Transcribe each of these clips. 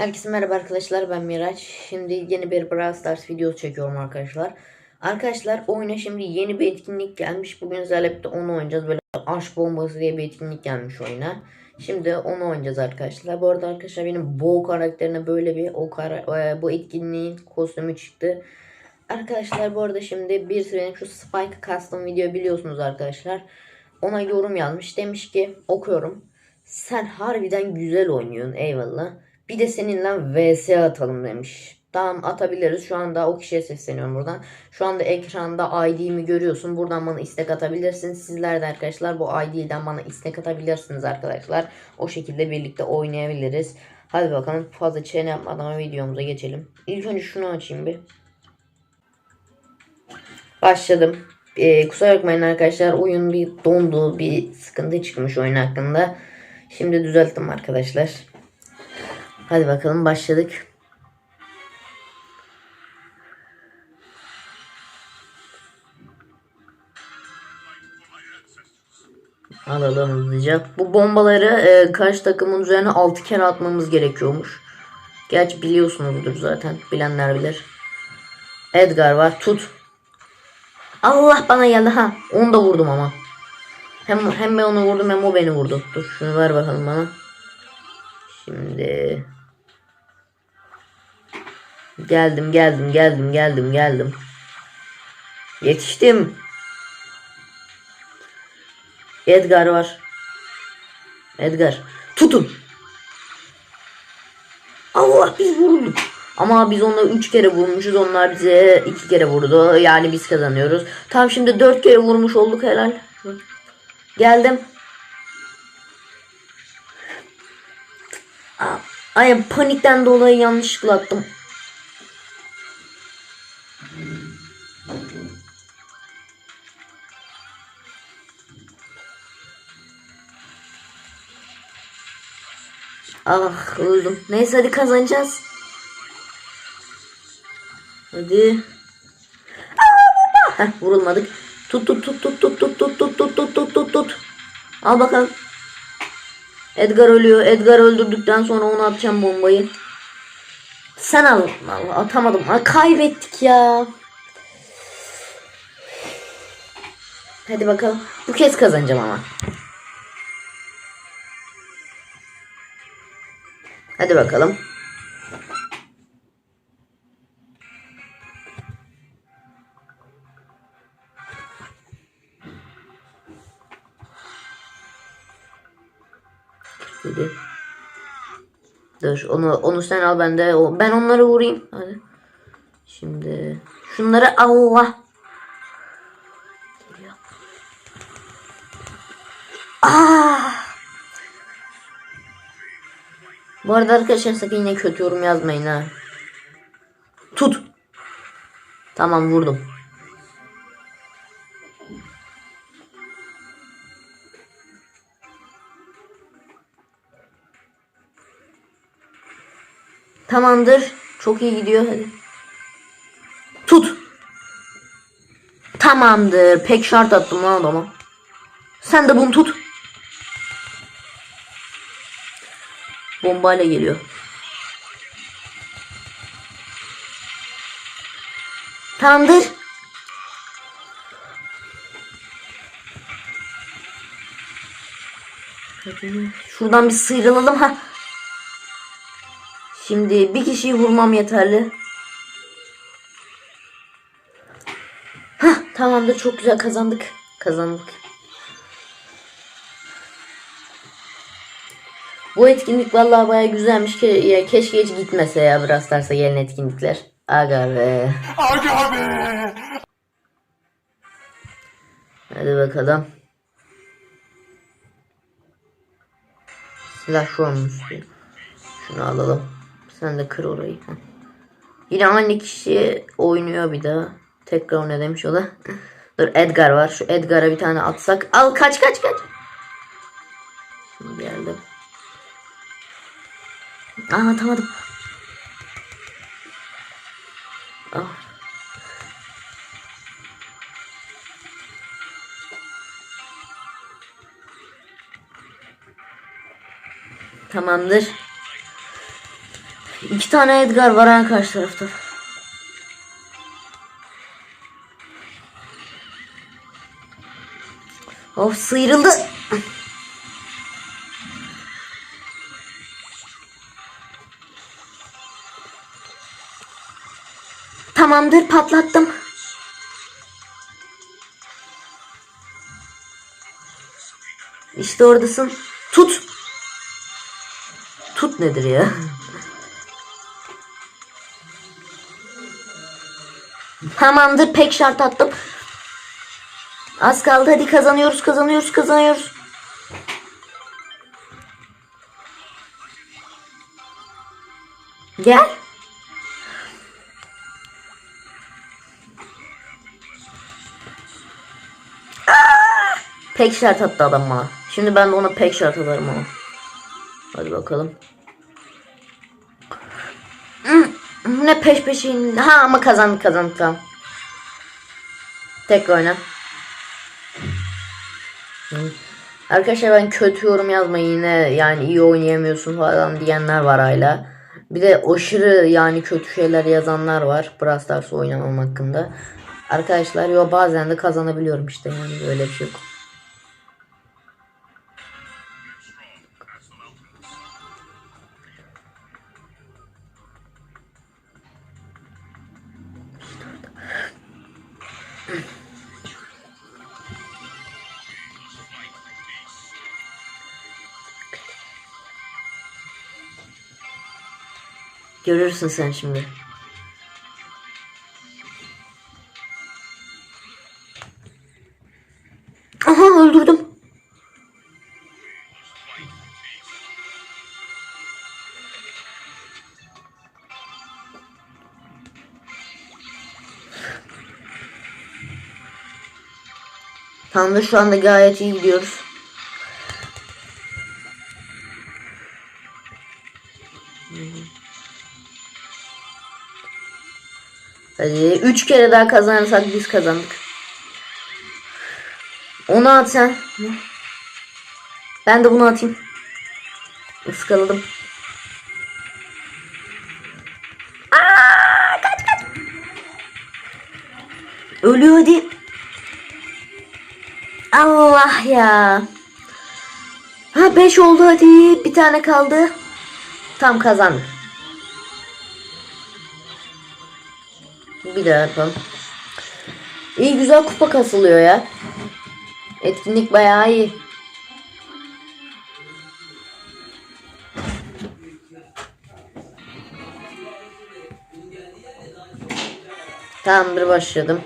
Herkese merhaba arkadaşlar ben Miraç. Şimdi yeni bir Brawl Stars videosu çekiyorum arkadaşlar. Arkadaşlar oyuna şimdi yeni bir etkinlik gelmiş. Bugün birlikte onu oynayacağız. Böyle aşk bombası diye bir etkinlik gelmiş oyuna. Şimdi onu oynayacağız arkadaşlar. Bu arada arkadaşlar benim Bo karakterine böyle bir o kara, e, bu etkinliğin kostümü çıktı. Arkadaşlar bu arada şimdi bir benim şu Spike custom video biliyorsunuz arkadaşlar. Ona yorum yazmış. Demiş ki okuyorum. Sen harbiden güzel oynuyorsun eyvallah. Bir de seninle vs atalım demiş. Tamam atabiliriz. Şu anda o kişiye sesleniyorum buradan. Şu anda ekranda ID'mi görüyorsun. Buradan bana istek atabilirsin. Sizler de arkadaşlar bu ID'den bana istek atabilirsiniz arkadaşlar. O şekilde birlikte oynayabiliriz. Hadi bakalım fazla çene yapmadan videomuza geçelim. İlk önce şunu açayım bir. Başladım. Ee, kusura bakmayın arkadaşlar. Oyun bir dondu. Bir sıkıntı çıkmış oyun hakkında. Şimdi düzelttim arkadaşlar. Hadi bakalım başladık. Alalım hızlıca. Bu bombaları e, karşı takımın üzerine 6 kere atmamız gerekiyormuş. Gerçi biliyorsunuzdur zaten. Bilenler bilir. Edgar var. Tut. Allah bana geldi ha. Onu da vurdum ama. Hem, hem ben onu vurdum hem o beni vurdu. Dur şunu ver bakalım bana. Şimdi geldim geldim geldim geldim geldim. Yetiştim. Edgar var. Edgar. Tutun. Allah biz vurulduk. Ama biz onları 3 kere vurmuşuz. Onlar bize 2 kere vurdu. Yani biz kazanıyoruz. Tam şimdi 4 kere vurmuş olduk helal. Geldim. Ay panikten dolayı yanlışlıkla attım. Ah öldüm. Neyse hadi kazanacağız. Hadi. Aa, Heh, vurulmadık. Tut tut tut tut tut tut tut tut tut tut tut tut tut. Al bakalım. Edgar ölüyor. Edgar öldürdükten sonra ona atacağım bombayı. Sen al. Allah, atamadım. Ay, kaybettik ya. Hadi bakalım. Bu kez kazanacağım ama. Hadi bakalım. Dedi. Dur onu onu sen al ben de ben onları vurayım. Hadi. Şimdi şunları Allah. Geliyor. Ah! Bu arada arkadaşlar sakın yine kötü yorum yazmayın ha. Tut. Tamam vurdum. Tamamdır. Çok iyi gidiyor hadi. Tut. Tamamdır. Pek şart attım lan adama. Sen de bunu tut. Bombayla geliyor. Tamamdır. Şuradan bir sıyrılalım ha. Şimdi bir kişiyi vurmam yeterli. Hah tamamdır çok güzel kazandık. Kazandık. Bu etkinlik vallahi baya güzelmiş ki ya keşke hiç gitmese ya Brawl Stars'a gelen etkinlikler. Aga be. Aga be! Hadi bakalım. Silah şu olmuş. Şunu alalım. Sen de kır orayı. Heh. Yine aynı kişi oynuyor bir daha. Tekrar ne demiş o da. Dur Edgar var. Şu Edgar'a bir tane atsak. Al kaç kaç kaç. Aa atamadım. Ah. Tamamdır. İki tane Edgar var ha karşı tarafta. Of sıyrıldı. Tamamdır patlattım. İşte oradasın. Tut. Tut nedir ya? Tamamdır pek şart attım. Az kaldı hadi kazanıyoruz kazanıyoruz kazanıyoruz. Gel. Pek şart attı adam bana. Şimdi ben de ona pek şart atarım ama. Hadi bakalım. Hmm, Ne peş peşin. Ha ama kazandık kazandık tamam. Tek oyna. Arkadaşlar ben kötü yorum yazmayın yine yani iyi oynayamıyorsun falan diyenler var hala. Bir de aşırı yani kötü şeyler yazanlar var Brawl Stars oynamam hakkında. Arkadaşlar yo bazen de kazanabiliyorum işte yani böyle bir şey Görürsün sen şimdi. Aha öldürdüm. Tamamdır şu anda gayet iyi gidiyoruz. Hadi 3 kere daha kazanırsak biz kazandık. Onu at sen. Ben de bunu atayım. Iskaladım. Aa, kaç kaç. Ölüyor hadi. Allah ya. Ha 5 oldu hadi. Bir tane kaldı. Tam kazandık. Bir daha yapalım. İyi güzel kupa kasılıyor ya. Etkinlik bayağı iyi. Tamamdır başladım.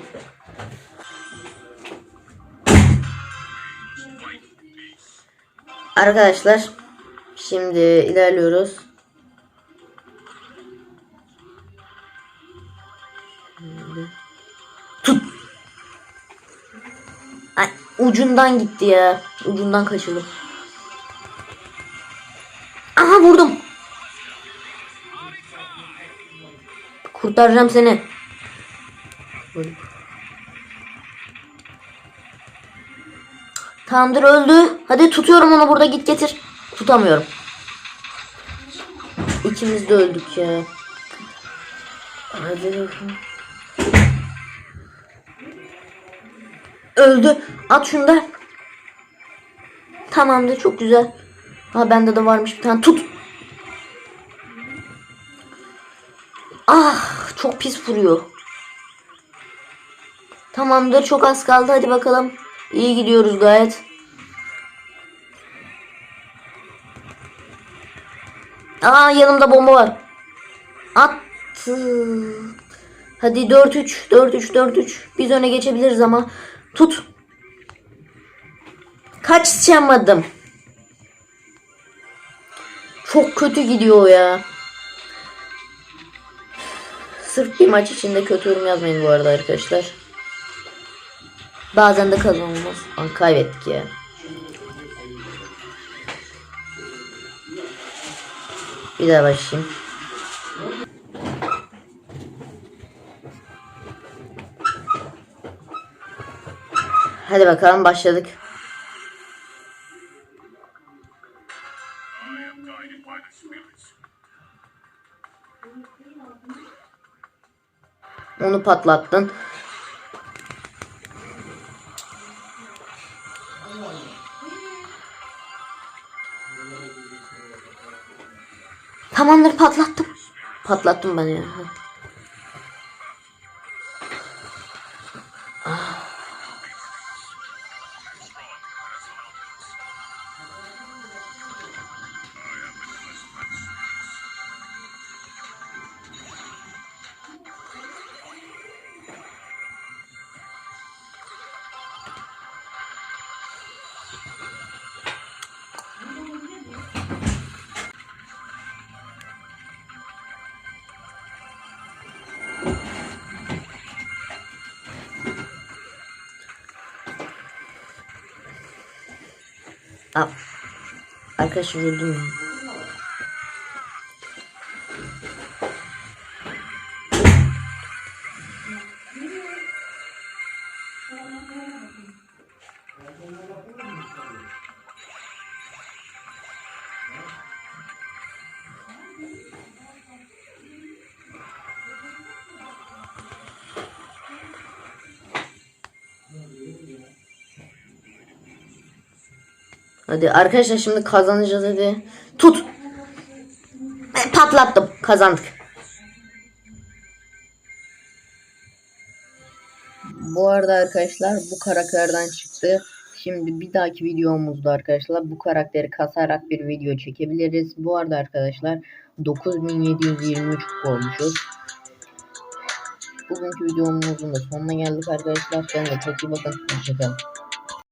Arkadaşlar şimdi ilerliyoruz. Ucundan gitti ya. Ucundan kaçırdım. Aha vurdum. Kurtaracağım seni. Tamamdır öldü. Hadi tutuyorum onu burada git getir. Tutamıyorum. İkimiz de öldük ya. Hadi bakalım. Öldü. At şunu da. Tamamdır çok güzel. Ha bende de varmış bir tane. Tut. Ah çok pis vuruyor. Tamamdır çok az kaldı hadi bakalım. İyi gidiyoruz gayet. Aa yanımda bomba var. Attı. Hadi 4-3 4-3 4-3. Biz öne geçebiliriz ama. Tut. Kaçamadım. Çok kötü gidiyor ya. Sırf bir maç içinde kötü yorum yazmayın bu arada arkadaşlar. Bazen de kazanılmaz. Aa, kaybettik ya. Bir daha başlayayım. Hadi bakalım başladık. Onu patlattın. Tamamdır patlattım. Patlattım ben ya. Aa, ya. Hadi arkadaşlar şimdi kazanacağız hadi. Tut. E, Patlattım. Kazandık. Bu arada arkadaşlar bu karakterden çıktı. Şimdi bir dahaki videomuzda arkadaşlar bu karakteri kasarak bir video çekebiliriz. Bu arada arkadaşlar 9723 olmuşuz. Bugünkü videomuzun da sonuna geldik arkadaşlar. Kendinize çok iyi bakın. Hoşçakalın.